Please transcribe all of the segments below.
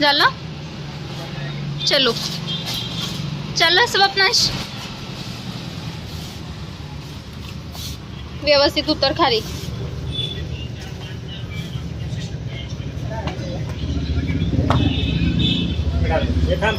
झालं? चलो. चलो स्वप्नाश. व्यवस्थित उतर खाली. थांब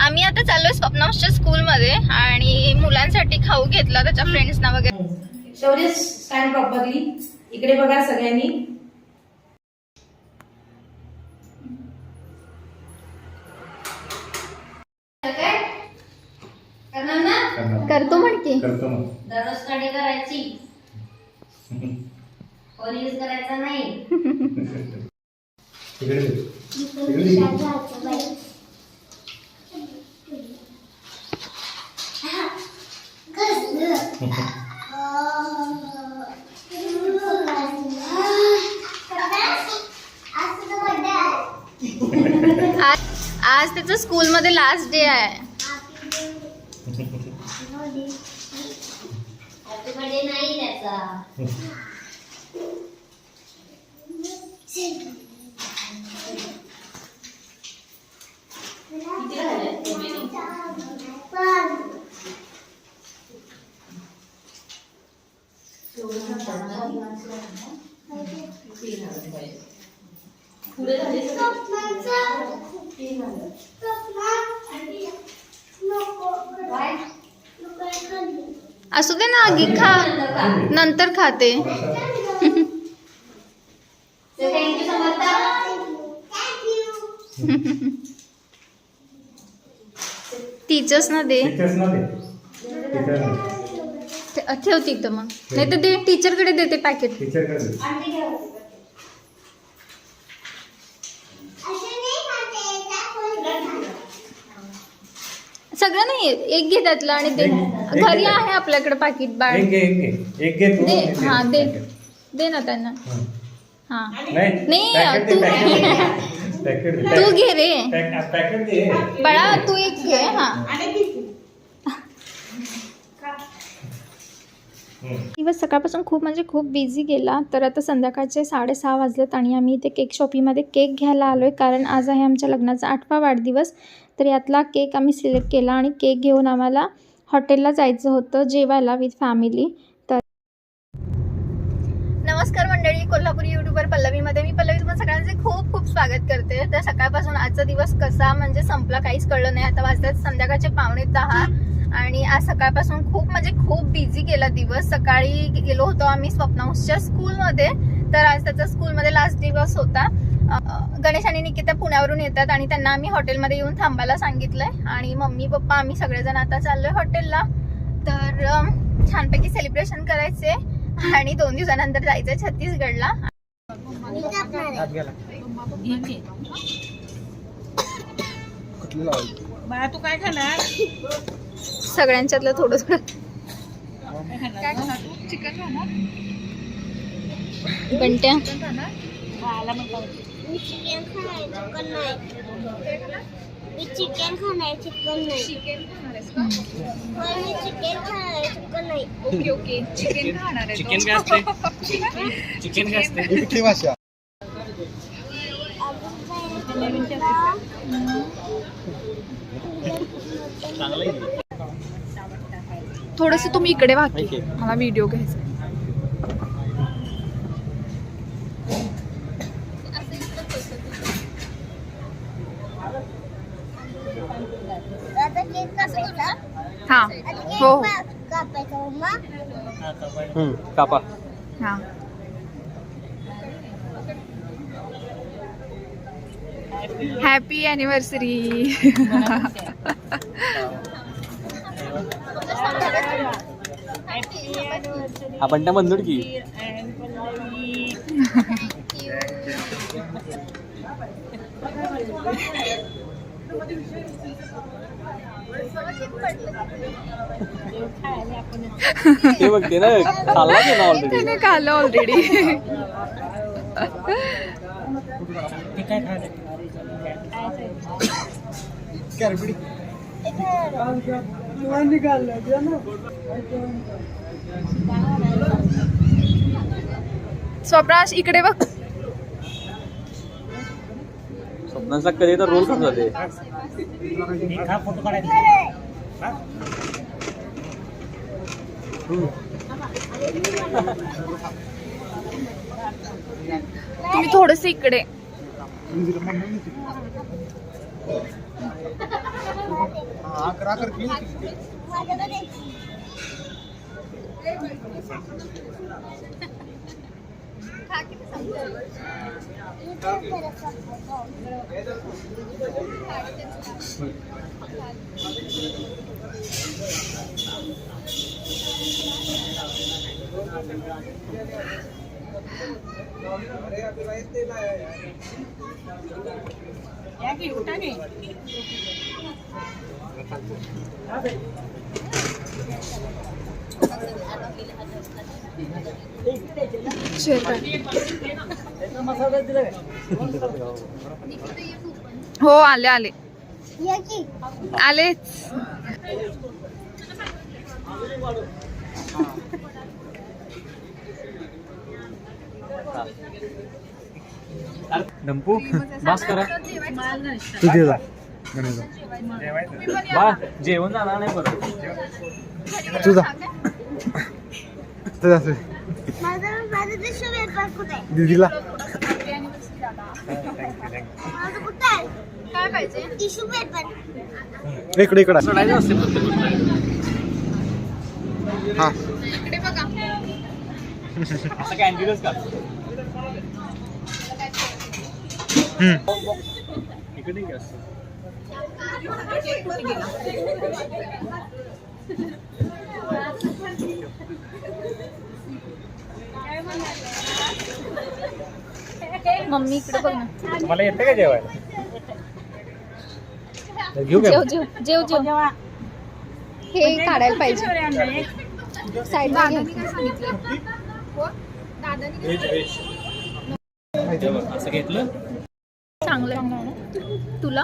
आम्ही आता चाललोय स्वप्नाशच्या स्कूलमध्ये आणि मुलांसाठी खाऊ घेतला त्याच्या फ्रेंड्सना वगैरे. शौर्य स्टँड प्रॉपरली इकडे बघा सगळ्यांनी. करतो म्हण की. करतो मग. दररोज स्टडी करायची. फोन यूज करायचा नाही तिकडे दे. तिकडे दे. आज आज त्याचं स्कूलमध्ये लास्ट डे आहे नाही त्याचा असू दे ना आगी खा. नंतर खाते. टीचर्स ना दे. ठेव तिथं मग. नाही तर दे टीचरकडे देते पॅकेट टीचरकडे दे. सगळं नाही एक घे त्यातलं आणि दे एक घरी. आहे आपल्याकडे पाकिट बाळ एक घे एक घे एक घे तू दे आणि हा दे packet. दे ना त्यांना हं. हा नाही नाही, packet दे, तू- packet दे. Packet दे. तू घे रे Pack- packet दे बाळा तू एक घे हा हं. दिवस सकाळपासून खूप म्हणजे खूप बिझी गेला तर आता संध्याकाळचे साडेसहा वाजलेत आणि आम्ही इथे केक शॉपीमध्ये केक घ्यायला आलो आहे कारण आज आहे आमच्या लग्नाचा आठवा वाढदिवस तर यातला केक आम्ही सिलेक्ट केला आणि केक घेऊन आम्हाला हॉटेलला जायचं होतं जेवायला विथ फॅमिली तर नमस्कार मंडळी कोल्हापुरी युट्यूबर पल्लवीमध्ये मी. पल्लवी तुम्हाला सगळ्यांचे खूप खूप स्वागत करते. तर सकाळपासून आजचा दिवस कसा म्हणजे संपला काहीच कळलं नाही. आता वाजतात संध्याकाळचे पावणे दहा. आणि आज सकाळपासून खूप म्हणजे खूप बिझी गेला दिवस. सकाळी गेलो होतो आम्ही स्वप्नाऊसच्या स्कूलमध्ये तर आज त्याचा स्कूलमध्ये लास्ट दिवस होता. गणेश आणि निकिता पुण्यावरून येतात आणि त्यांना आम्ही हॉटेलमध्ये येऊन थांबायला सांगितलंय. आणि मम्मी पप्पा आम्ही सगळेजण आता चाललोय हॉटेलला तर छानपैकी सेलिब्रेशन करायचे. आणि दोन दिवसानंतर जायचंय छत्तीसगडला. बाळा तू काय खाणार? सगळ्यांच्यातलं थोडं थोडं चिकन खाणार? बंट्या. बाळाला म्हणतो मी चिकन खाणार चिकन नाही. मी चिकन खाणार चिकन नाही. चिकन खाणार आहेस मी चिकन खाणार चिकन नाही. Okay okay. चिकन खाणार आहे चिकन काय असते? चिकन काय असते? चांगलं आहे. थोडस तुम्ही इकडे आहे. मला व्हिडिओ घ्यायचा आता केक कसा तुला हा आता केक हो. पा- कापायचा मम्मा हम्म, कापा. हा. हॅपी अॅनिव्हर्सरी आपण त्या म्हणलो की. ते बघते ना खाल्ला ते ना ऑलरेडी त्याने खाल्लं ऑलरेडी स्वप्नाश इकडे बघ. स्वप्नाचा कधी तर रोल करत जाते एक हा फोटो काढायचा हा? तुम्ही थोडस इकडे शेअर कर. हो आले आले या की आलेच डंपू बस करा. तुझे जा. बा जेवण जाणार नाही परत. पेपर कुठे आहे? दीदीला इकडे इकडे. हा. असं कॅन्टीनच का? मम्मी इकडे बघ ना. मला येते का जेवायला? घेऊ जेव जेव जेव जेव. हे काढायला पाहिजे. साईड हे बघ, असं घेतलं? चांगलं तुला?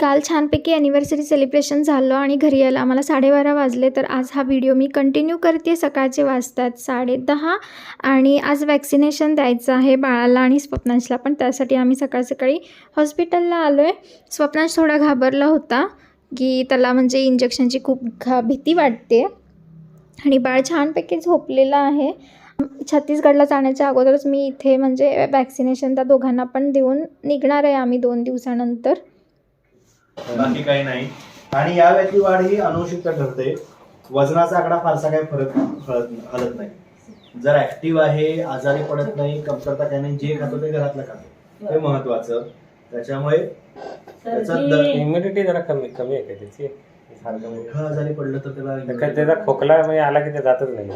काल छानपैकी ॲनिव्हर्सरी सेलिब्रेशन झालं आणि घरी यायला आम्हाला साडेबारा वाजले तर आज हा व्हिडिओ मी कंटिन्यू करते सकाळचे वाजतात साडेदहा आणि आज वॅक्सिनेशन द्यायचं आहे बाळाला आणि स्वप्नांशला पण. त्यासाठी आम्ही सकाळ सकाळी हॉस्पिटलला आलो आहे स्वप्नांश थोडा घाबरला होता की त्याला म्हणजे इंजेक्शनची खूप घा भीती वाटते आणि बाळ छानपैकी झोपलेलं आहे. छत्तीसगडला जाण्याच्या अगोदरच मी इथे म्हणजे वॅक्सिनेशन त्या दोघांना पण देऊन निघणार आहे आम्ही दोन दिवसानंतर. बाकी काही नाही. आणि या व्यक्ती वाढ ही अनुवंशिकता ठरते. वजनाचा आकडा फारसा काही फरक हलत नाही. जर ऍक्टिव्ह आहे आजारी पडत नाही कमतरता काही नाही जे खातो ते घरातलं खातो. हे महत्वाचं. त्याच्यामुळे त्याचा द- इम्युनिटी जरा कमी कमी आहे का त्याची? सारखं म्हणजे. मोठं आजारी पडलं तर त्याला त्याचा खोकला म्हणजे आला की ते जातच नाही.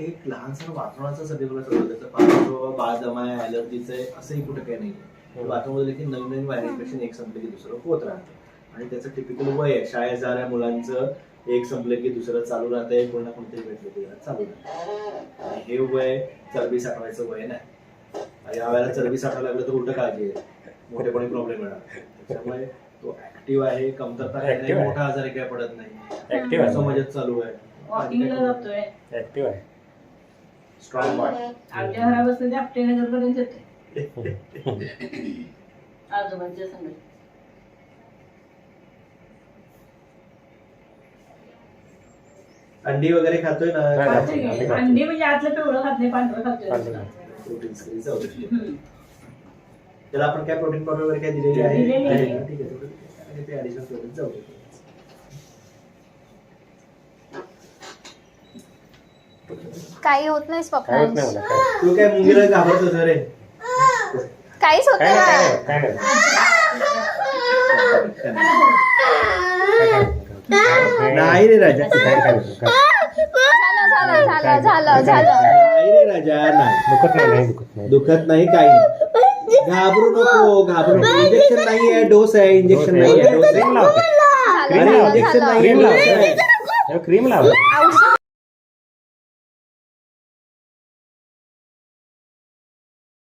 एक लहानसं वातावरणाचा सर्टिफिकेट होतं त्याचं फार बाळ दमा आहे ॲलर्जीचं आहे असंही कुठं काही नाही वातावरण देखील नवीन नवीन व्हायरल इन्फेक्शन एक संपलं की दुसरं होत राहतं. आणि त्याचं टिपिकल वय आहे. शाळेत जाणाऱ्या मुलांचं एक संपलं की दुसरं चालू राहतंय कोणा कोणतरी भेटलं की जरा चालू राहतं. आणि हे वय चरबी साठवायचं वय नाही. आणि या वेळेला चरबी साठायला लागलं तर उलट काळजी आहे. मोठेपणी प्रॉब्लेम येणार त्याच्यामुळे तो ऍक्टिव्ह आहे कमतरता काही नाही Active आहे. मोठा आजारी काय पडत नाही. ऍक्टिव्ह आहे. समाजात चालू आहे. वॉकिंगला जातोय. ऍक्टिव्ह आहे. स्ट्रॉंग वाट आमच्या घरापासून ते आपटेनगर पर्यंत येते आजोबांच्या संग अंडी वगैरे खातोय ना? हा, खातोय की? अंडी म्हणजे आतलं पिवळं खात नाही पांढरं खातोय जाऊ दे. त्याला आपण काय प्रोटीन पावडर वगैरे काय दिलेली आहे? दिलेली आहे. ठीक आहे. आणि ते ऍडिशनल प्रोटीन जाऊ. काही होत नाही काय होत नाही स्वप्नांश मला काय तू काय मुंगीला घाबरतोस रे? काहीच होत काय नाही. नाही काय नाही. काय नाही. नाही. रे राजा झालं झालं झालं झालं झालं. नाही रे राजा नाही. दुखत नाही नाही दुखत नाही. दुखत नाही काही. नाही. घाबरू नको घाबरू नको. इंजेक्शन नाही. आहे डोस आहे इंजेक्शन नाही आहे. डोस क्रीम आहे लावते क्रीम लावते. क्रीम लावते